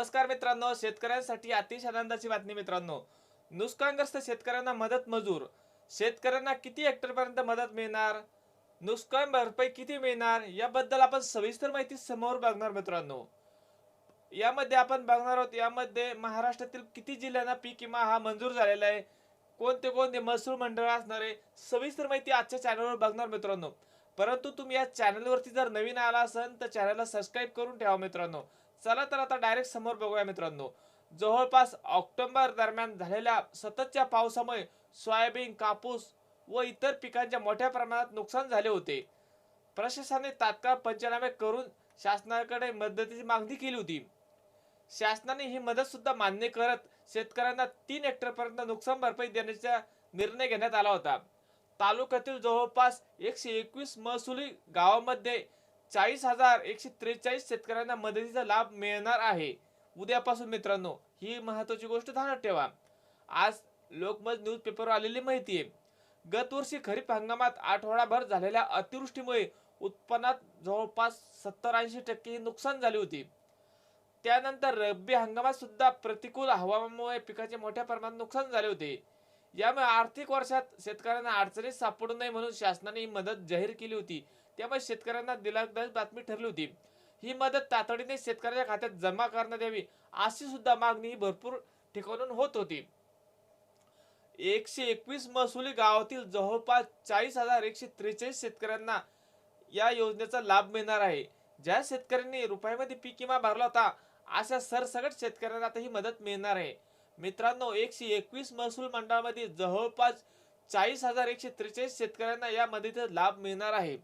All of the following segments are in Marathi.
नमस्कार मित्रांनो शेतकऱ्यांसाठी अतिशय आनंदाची बातमी मित्रांनो. नुकसानग्रस्त शेतकऱ्यांना मदत मजूर. शेतकऱ्यांना किती हेक्टरपर्यंत मदत मिळणार? नुकसान भरपाई किती मिळणार? याबद्दल आपण सविस्तर माहिती समोर बघणार मित्रांनो. यामध्ये आपण बघणार आहोत यामध्ये महाराष्ट्रातील किती जिल्ह्यांना पीक विमा हा मंजूर झालेला आहे? कोणते कोणते महसूल मंडळ असणार आहे? सविस्तर माहिती आजच्या चॅनलवर बघणार मित्रांनो. परंतु तुम्ही या चॅनलवरती जर नवीन आला असाल तर चॅनलला सबस्क्राईब करून ठेवा मित्रांनो. चला तर आता डायरेक्ट समोर बघूया मित्रांनो. जवळपास ऑक्टोबर दरम्यान झालेल्या सततच्या पावसामुळे सोयाबीन कापूस व इतर पिकांच्या मोठ्या प्रमाणात नुकसान झाले होते. प्रशासनाने तात्काळ पंचनामे करून शासनाकडे मदतीची मागणी केली होती. शासनाने ही मदत सुद्धा मान्य करत शेतकऱ्यांना तीन हेक्टरपर्यंत नुकसान भरपाई देण्याचा निर्णय घेण्यात आला होता. तालुक्यातील जवळपास एकशे एकवीस महसुली गावामध्ये चाळीस हजार एकशे त्रेचाळीस शेतकऱ्यांना मदतीचा लाभ मिळणार आहे. उद्यापासून मित्रांनो ही महत्वाची गोष्ट ध्यानात ठेवा. आज लोकमत न्यूज पेपरवर आलेली माहिती आहे. गतवर्षी खरीप हंगामात आठवडाभर झालेल्या अतिवृष्टीमुळे उत्पन्नात जवळपास सत्तर ऐंशी टक्के नुकसान झाले होते. त्यानंतर रब्बी हंगामात सुद्धा प्रतिकूल हवामानामुळे पिकाचे मोठ्या प्रमाणात नुकसान झाले होते. यामुळे आर्थिक वर्षात शेतकऱ्यांना अडचणीत सापडू नये म्हणून शासनाने ही मदत जाहीर केली होती. त्यामुळे शेतकऱ्यांना दिलादायक बातमी ठरली होती. ही मदत तातडीने शेतकऱ्याच्या खात्यात जमा करण्यात यावी अशी सुद्धा मागणी ही भरपूर ठिकाणून होत होती. एकशे एकवीस महसुली गावातील जवळपास चाळीस हजार एकशे त्रेचाळीस शेतकऱ्यांना या योजनेचा लाभ मिळणार आहे. ज्या शेतकऱ्यांनी रुपयामध्ये पीक विमा भरला होता अशा सरसगट शेतकऱ्यांना आता ही मदत मिळणार आहे. मित्रांनो एकशे एकवीस महसूल मंडळामध्ये जवळपास चाळीस हजार एकशे त्रेचाळीस शेतकऱ्यांना या मदतीचा लाभ मिळणार आहे.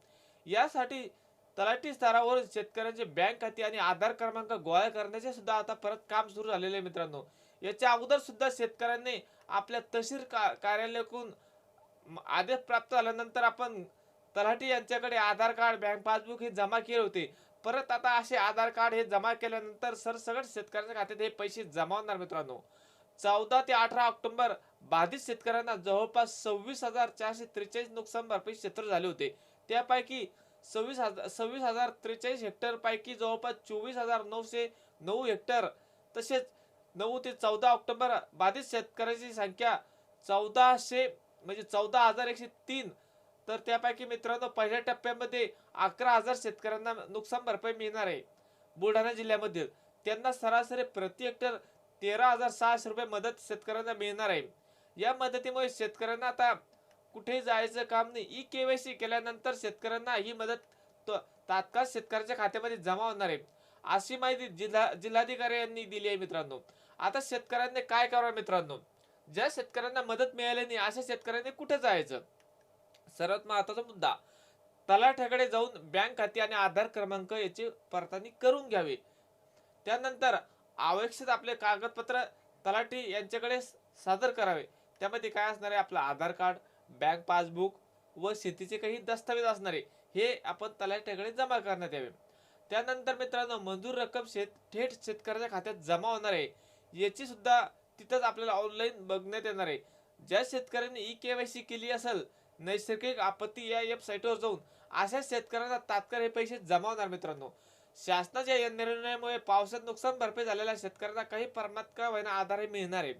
यासाठी तलाठी स्तरावर शेतकऱ्यांचे बँक खाते आणि आधार क्रमांक गोळा करण्याचे सुद्धा आता परत काम सुरू झालेले आहे मित्रांनो. याच्या अगोदर सुद्धा शेतकऱ्यांनी आपल्या तहसील का कार्यालयाकडून आदेश प्राप्त झाल्यानंतर आपण तलाठी यांच्याकडे आधार कार्ड बँक पासबुक हे जमा केले होते. परत आता असे आधार कार्ड हे जमा केल्यानंतर सरसगट शेतकऱ्यांच्या खात्यात हे पैसे जमा होणार मित्रांनो. चौदा ते अठरा ऑक्टोबर बाधित शेतकऱ्यांना जवळपास सव्वीस हजार चारशे त्रेचाळीस नुकसान भरपाई क्षेत्र झाले होते. त्यापैकी सव्वीस हजार सव्वीस हजार त्रेचाळीस हेक्टर पैकी जवळपास चोवीस हजार नऊशे नऊ हेक्टर तसेच नऊ ते चौदा ऑक्टोबर बाधित शेतकऱ्यांची संख्या चौदाशे म्हणजे चौदा हजार एकशे तीन. तर त्यापैकी मित्रांनो पहिल्या टप्प्यामध्ये अकरा हजार शेतकऱ्यांना नुकसान भरपाई मिळणार आहे. बुलढाणा जिल्ह्यामध्ये त्यांना सरासरी प्रति हेक्टर तेरा हजार सहाशे रुपये मदत शेतकऱ्यांना मिळणार आहे. या मदतीमुळे शेतकऱ्यांना आता कुठे जायचं काम नाही. ई केवायसी केल्यानंतर शेतकऱ्यांना ही मदत तात्काळ शेतकऱ्याच्या खात्यामध्ये जमा होणार आहे. अशी माहिती जिल्हा जिल्हाधिकारी यांनी दिली आहे मित्रांनो. आता शेतकऱ्यांनी काय करावं मित्रांनो? ज्या शेतकऱ्यांना मदत मिळाली नाही अशा शेतकऱ्यांनी कुठे जायचं? सर्वात महत्त्वाचा मुद्दा तलाठ्याकडे जाऊन बँक खाते आणि आधार क्रमांक याची पडताळणी करून घ्यावी. त्यानंतर आवश्यक आपले कागदपत्र तलाठी यांच्याकडे सादर करावे. त्यामध्ये काय असणार आहे? आपलं आधार कार्ड बँक पासबुक व शेतीचे काही दस्तावेज असणारे हे आपण तलाठ्याकडे जमा करण्यात यावे. त्यानंतर मित्रांनो मंजूर रक्कम शेत थेट शेतकऱ्याच्या खात्यात जमा होणार आहे. याची सुद्धा तिथंच आपल्याला ऑनलाईन बघण्यात येणार आहे. ज्या शेतकऱ्यांनी ई केवायसी केली असेल नैसर्गिक आपत्ती या वेबसाईटवर जाऊन अशा शेतकऱ्यांना तात्काळ हे पैसे जमा होणार मित्रांनो. शासनाच्या या निर्णयामुळे पावसात नुकसान भरपाई झालेल्या शेतकऱ्यांना काही प्रमाणात का आधारही मिळणार आहे.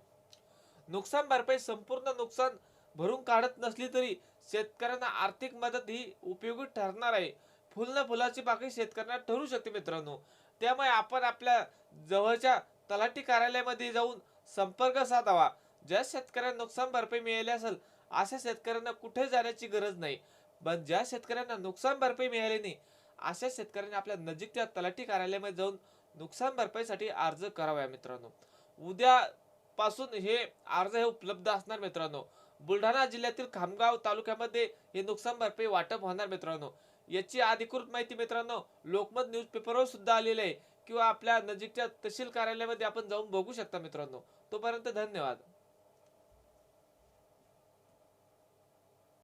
नुकसान भरपाई संपूर्ण नुकसान भरून काढत नसली तरी शेतकऱ्यांना आर्थिक मदत ही उपयोगी ठरणार आहे. फुल फुलाची बाकी शेतकऱ्यांना ठरू शकते मित्रांनो. त्यामुळे आपण आपल्या जवळच्या तलाठी कार्यालयामध्ये जाऊन संपर्क साधावा. ज्या शेतकऱ्यांना नुकसान भरपाई मिळाली असेल अशा शेतकऱ्यांना कुठे जाण्याची गरज नाही. पण ज्या शेतकऱ्यांना नुकसान भरपाई मिळाली नाही अशा शेतकऱ्यांनी आपल्या नजीकच्या तलाठी कार्यालयामध्ये जाऊन नुकसान भरपाईसाठी अर्ज करावा मित्रांनो. उद्यापासून हे अर्ज हे उपलब्ध असणार मित्रांनो. बुलढाणा जिल्ह्यातील खामगाव तालुक्यामध्ये हे नुकसान भरपाई वाटप होणार मित्रांनो. याची अधिकृत माहिती मित्रांनो लोकमत न्यूज पेपरवर सुद्धा आलेली आहे. किंवा आपल्या नजीकच्या तहसील कार्यालयामध्ये आपण जाऊन बघू शकता मित्रांनो. तोपर्यंत धन्यवाद.